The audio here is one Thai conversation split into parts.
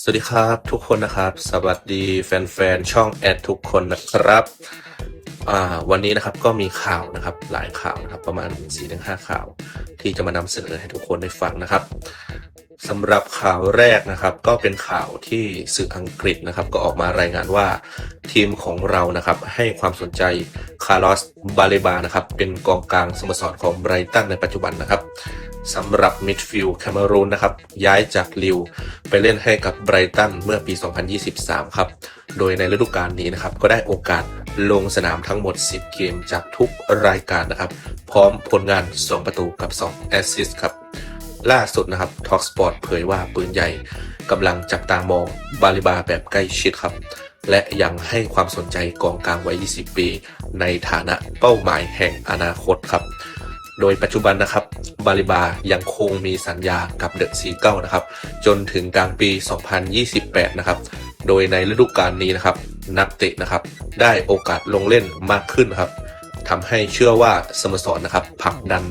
สวัสดีครับทุกคนนะครับ สวัสดีแฟนๆช่องแอดทุกคนนะครับอ่าวันนี้นะครับก็มีข่าวนะครับหลายข่าวนะครับประมาณ4-5ข่าว ที่จะมานำเสนอให้ทุกคนได้ฟังนะครับ สำหรับข่าวแรกนะครับ ก็เป็นข่าวที่สื่ออังกฤษนะครับ ก็ออกมารายงานว่าทีมของเรานะครับ ให้ความสนใจคาร์ลอสบาเลบานะครับ เป็นกองกลางสโมสรของไบรตันในปัจจุบันนะครับสำหรับมิดฟิลด์แคเมรูนนะครับ ย้ายจากลิวไปเล่นให้กับไบรตันเมื่อปี 2023 ครับ โดยในฤดูกาลนี้นะครับ ก็ได้โอกาสลงสนามทั้งหมด 10 เกมจากทุกรายการนะครับ พร้อมผลงาน 2 ประตูกับ 2 แอสซิสต์ครับ ล่าสุดนะครับ Talk Sport เผยว่าปืนใหญ่กำลังจับตามองบาลิบาแบบใกล้ชิดครับ และยังให้ความสนใจกองกลางวัย 20 ปี ในฐานะเป้าหมายแห่งอนาคตครับ โดยปัจจุบันนะครับ บาลิบายังคงมีสัญญากับเดอะซีเก้านะครับ จนถึงกลางปี 2028 นะครับ โดยในฤดูกาลนี้นะครับ นักเตะนะครับ ได้โอกาสลงเล่นมากขึ้นครับทำให้เชื่อว่าสโมสรนะครับผลักดัน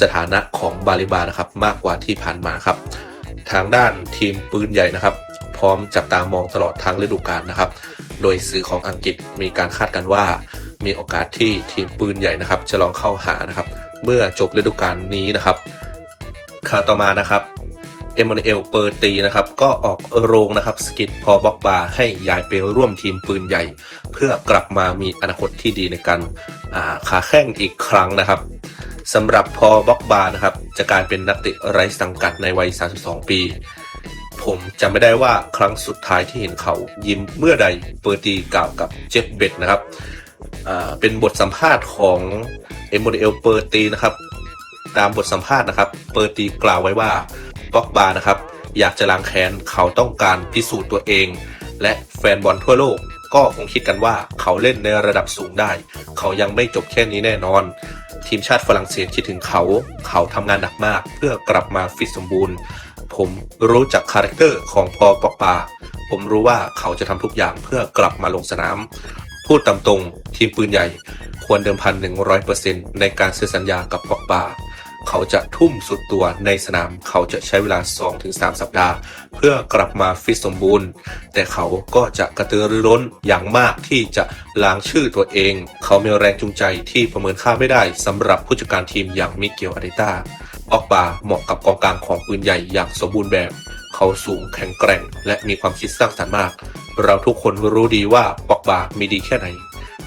สถานะของบาลิบานะครับมากกว่าที่ผ่านมาครับ ทางด้านทีมปืนใหญ่นะครับ พร้อมจับตามองตลอดทั้งฤดูกาลนะครับ โดยสื่อของอังกฤษมีการคาดกันว่า มีโอกาสที่ทีมปืนใหญ่นะครับ จะลองเข้าหานะครับ เมื่อจบฤดูกาลนี้นะครับข่าวต่อมานะครับเอม a น u e l เปอร์ตีนะครับก็ออกโรงนะครับสกิดพอบ็อกบาให้ย้ายไปร่วมทีมปืนใหญ่ เพื่อกลับมามีอนาคตที่ดีในการอ่าขาแข้งอีกครั้งนะครับ สำหรับพอบ็อกบานะครับจะกลายเป็นนักเตะไร้สังกัดในวัย 32 ปี ผมจำไม่ได้ว่าครั้งสุดท้ายที่เห็นเขายิ้มเมื่อใดเปอร์ตีกล่าวกับเจฟเบตนะครับเป็นบทสัมภาษณ์ของเอม a น u e l เปอร์ตีนะครับ ตามบทสัมภาษณ์นะครับ เปอร์ตีกล่าวไว้ว่าบ็อกบานะครับ อยากจะล้างแค้นเขาต้องการพิสูจน์ตัวเอง และแฟนบอลทั่วโลก ก็คงคิดกันว่าเขาเล่นในระดับสูงได้ เขายังไม่จบแค่นี้แน่นอน ทีมชาติฝรั่งเศสคิดถึงเขา เขาทำงานหนักมากเพื่อกลับมาฟิตสมบูรณ์ ผมรู้จักคาแรคเตอร์ของพอปอกปา ผมรู้ว่าเขาจะทำทุกอย่างเพื่อกลับมาลงสนาม พูดตามตรงทีมปืนใหญ่ ควรเดิมพัน 100%ในการซื้อสัญญากับปอกปา เขาจะทุ่มสุดตัวในสนามเขาจะใช้เวลา 2-3 สัปดาห์ เพื่อกลับมาฟิตสมบูรณ์ แต่เขาก็จะกระตือรือร้นอย่างมากที่จะล้างชื่อตัวเอง เขามีแรงจูงใจที่ประเมินค่าไม่ได้สำหรับผู้จัดการทีมอย่างมิเกลอาริต้าออกบาเหมาะกับกองกลางของปืนใหญ่อย่างสมบูรณ์แบบ เขาสูงแข็งแกร่ง และมีความคิดสร้างสรรค์มาก เราทุกคนรู้ดีว่าปอกบามีดีแค่ไหน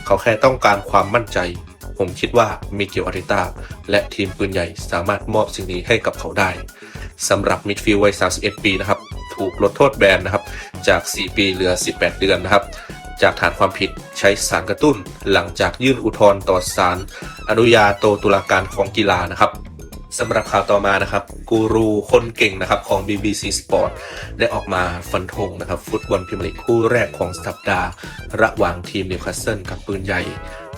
เขาแค่ต้องการความมั่นใจ ผมคิดว่ามิเกลอาริต้าและทีมปืนใหญ่สามารถมอบสิ่งนี้ให้กับเขาได้สำหรับมิดฟิลด์วัย 31 ปีนะครับ ถูกลดโทษแบนนะครับ จาก 4 ปีเหลือ 18 เดือนนะครับ จากฐานความผิดใช้สารกระตุ้น หลังจากยื่นอุทธรณ์ต่อศาลอนุญาโตตุลาการของกีฬานะครับ สำหรับข่าวต่อมานะครับกูรูคนเก่งนะครับของ BBC Sport ได้ออกมาฟันธงนะครับ ฟุตบอลพรีเมียร์ลีกคู่แรกของสัปดาห์ ระหว่างทีมนิวคาสเซิลกับปืนใหญ่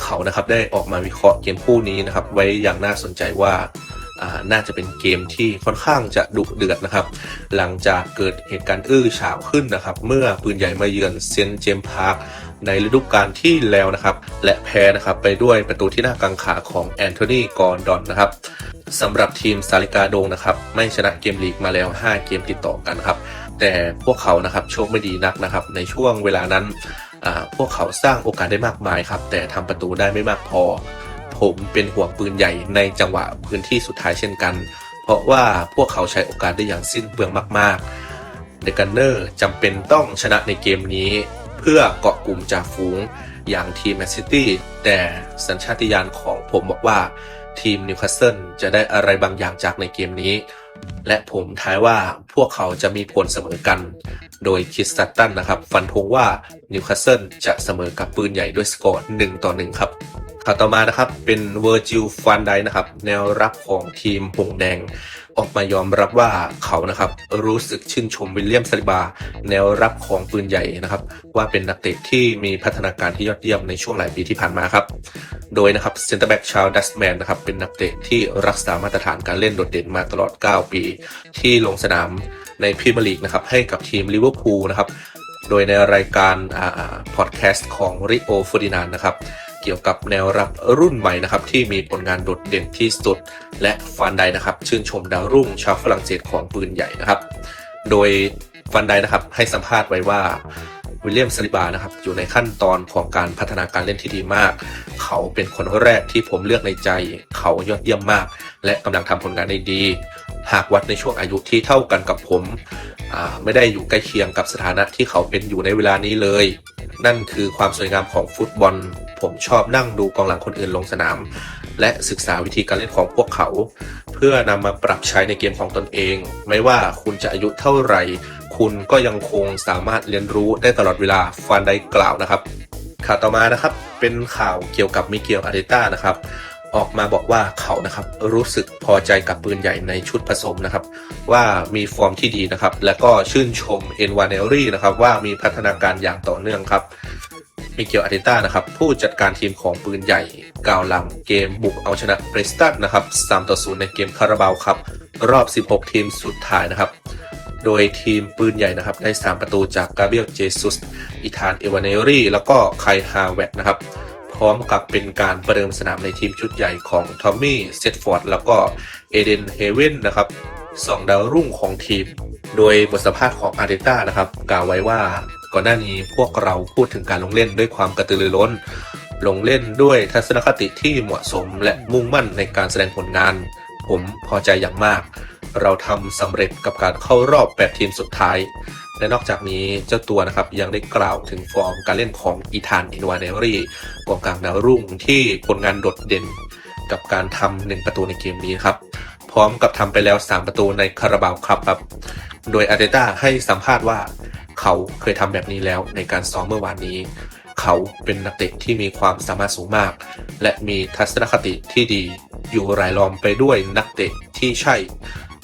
เขานะครับได้ออกมาวิเคราะห์เกมคู่นี้นะครับ ไว้อย่างน่าสนใจว่าอ่า น่าจะเป็นเกมที่ค่อนข้างจะดุเดือดนะครับ หลังจากเกิดเหตุการณ์อื้อฉาวขึ้นนะครับ เมื่อปืนใหญ่มาเยือนเซนเจมพาร์คในฤดูกาลที่แล้วนะครับ และแพ้นะครับไปด้วยประตูที่น่ากังขาของแอนโทนีกอร์ดอนนะครับสำหรับทีมซาลิกาโดงนะครับ ไม่ชนะเกมลีกมาแล้ว 5 เกมติดต่อกันครับ แต่พวกเขานะครับโชคไม่ดีนักนะครับ ในช่วงเวลานั้น พวกเขาสร้างโอกาสได้มากมายครับ แต่ทำประตูได้ไม่มากพอ ผมเป็นห่วงปืนใหญ่ในจังหวะพื้นที่สุดท้ายเช่นกัน เพราะว่าพวกเขาใช้โอกาสได้อย่างสิ้นเปลืองมากๆเดกันเนอร์จำเป็นต้องชนะในเกมนี้ เพื่อเกาะกลุ่มจากฝูงอย่างทีมแมนซิตี้แต่สัญชาติญาณของผมบอกว่าทีมนิวคาสเซิลจะได้อะไรบางอย่างจากในเกมนี้ และผมทายว่าพวกเขาจะมีผลเสมอกัน โดยคิสตัตตันนะครับ ฟันธงว่านิวคาสเซิลจะเสมอกับปืนใหญ่ด้วยสกอร์1ต่อ1ครับ ข่าวต่อมานะครับเป็นเวอร์จิลฟันไดนะครับ แนวรับของทีมหงแดง ออกมายอมรับว่าเขานะครับรู้สึกชื่นชมวิลเลียมซาลิบา แนวรับของปืนใหญ่นะครับ ว่าเป็นนักเตะที่มีพัฒนาการที่ยอดเยี่ยมในช่วงหลายปีที่ผ่านมาครับ โดยนะครับเซนเตอร์แบ็กชาวดัสแมนนะครับเป็นนักเตะที่รักษามาตรฐานการเล่นโดดเด่นมาตลอด 9 ปี ที่ลงสนามในพรีเมียร์ลีกนะครับให้กับทีมลิเวอร์พูลนะครับโดยในรายการอ่าพอดแคสต์ของริโอฟูดินานนะครับ เกี่ยวกับแนวรับรุ่นใหม่นะครับที่มีผลงานโดดเด่นที่สุด และฟันไดนะครับชื่นชมดาวรุ่งชาวฝรั่งเศสของปืนใหญ่นะครับ โดยฟันไดนะครับให้สัมภาษณ์ไว้ว่าวิลเลียมซาลิบานะครับอยู่ในขั้นตอนของการพัฒนาการเล่นที่ดีมาก เขาเป็นคนแรกที่ผมเลือกในใจ เขายอดเยี่ยมมาก และกำลังทำผลงานได้ดี หากวัดในช่วงอายุที่เท่ากันกับผม ไม่ได้อยู่ใกล้เคียงกับสถานะที่เขาเป็นอยู่ในเวลานี้เลย นั่นคือความสวยงามของฟุตบอล ผมชอบนั่งดูกองหลังคนอื่นลงสนาม และศึกษาวิธีการเล่นของพวกเขา เพื่อนำมาปรับใช้ในเกมของตนเอง ไม่ว่าคุณจะอายุเท่าไหร่ คุณก็ยังคงสามารถเรียนรู้ได้ตลอดเวลาฟันได้กล่าวนะครับข่าวต่อมานะครับเป็นข่าวเกี่ยวกับมิเกลอาริต้านะครับออกมาบอกว่าเขานะครับรู้สึกพอใจกับปืนใหญ่ในชุดผสมนะครับ ว่ามีฟอร์มที่ดีนะครับ และก็ชื่นชมเอ็นวานเนลรี่นะครับว่ามีพัฒนาการอย่างต่อเนื่องครับ มิเกลอาร์เตต้านะครับผู้จัดการทีมของปืนใหญ่กาวลังเกมบุกเอาชนะเบรสตันนะครับ3ต่อ0ในเกมคาราบาวครับรอบ 16 ทีมสุดท้ายนะครับ โดยทีมปืนใหญ่นะครับได้ 3 ประตูจากกาเบรียลเจซุสอิธานเอวานเนรี่แล้วก็ไคฮาเวตนะครับพร้อมกับเป็นการประเดิมสนามในทีมชุดใหญ่ของทอมมี่เซตฟอร์ดแล้วก็เอเดนเฮเวนนะครับสองดาวรุ่งของทีม โดยบทสัมภาษณ์ของอาร์เตต้านะครับกล่าวไว้ว่า ก่อนหน้านี้พวกเราพูดถึงการลงเล่นด้วยความกระตือรือร้น ลงเล่นด้วยทัศนคติที่เหมาะสมและมุ่งมั่นในการแสดงผลงาน ผมพอใจอย่างมาก เราทำสำเร็จกับการเข้ารอบ 8 ทีมสุดท้าย และนอกจากนี้เจ้าตัวนะครับยังได้กล่าวถึงฟอร์มการเล่นของอีธานอินวาเนลรี่กองกลางดาวรุ่งที่ผลงานโดดเด่น กับการทำหนึ่งประตูในเกมนี้ครับพร้อมกับทำไปแล้ว 3 ประตูในคาราบาวครับครับ โดยอาร์เตต้าให้สัมภาษณ์ว่า เขาเคยทำแบบนี้แล้วในการซ้อมเมื่อวานนี้ เขาเป็นนักเตะที่มีความสามารถสูงมาก และมีทัศนคติที่ดี อยู่รายล้อมไปด้วยนักเตะที่ใช่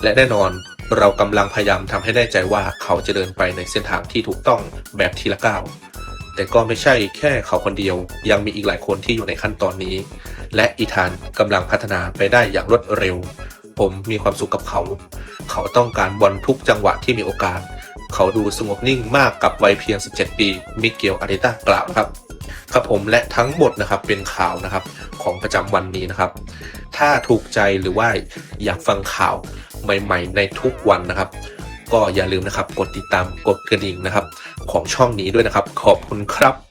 และแน่นอนเรากำลังพยายามทำให้แน่ใจว่าเขาจะเดินไปในเส้นทางที่ถูกต้องแบบทีละก้าวแต่ก็ไม่ใช่แค่เขาคนเดียว ยังมีอีกหลายคนที่อยู่ในขั้นตอนนี้ และอีธานกำลังพัฒนาไปได้อย่างรวดเร็ว ผมมีความสุขกับเขา เขาต้องการบอลทุกจังหวะที่มีโอกาส เขาดูสงบนิ่งมากกับวัยเพียง 17 ปี มิเกลอาริต้ากล่าวครับ ครับผมและทั้งหมดนะครับเป็นข่าวนะครับของประจำวันนี้นะครับ ถ้าถูกใจหรือว่าอยากฟังข่าวใหม่ๆ ในทุกวันนะครับ ก็อย่าลืมนะครับกดติดตามกดกระดิ่งนะครับ ของช่องนี้ด้วยนะครับ ขอบคุณครับ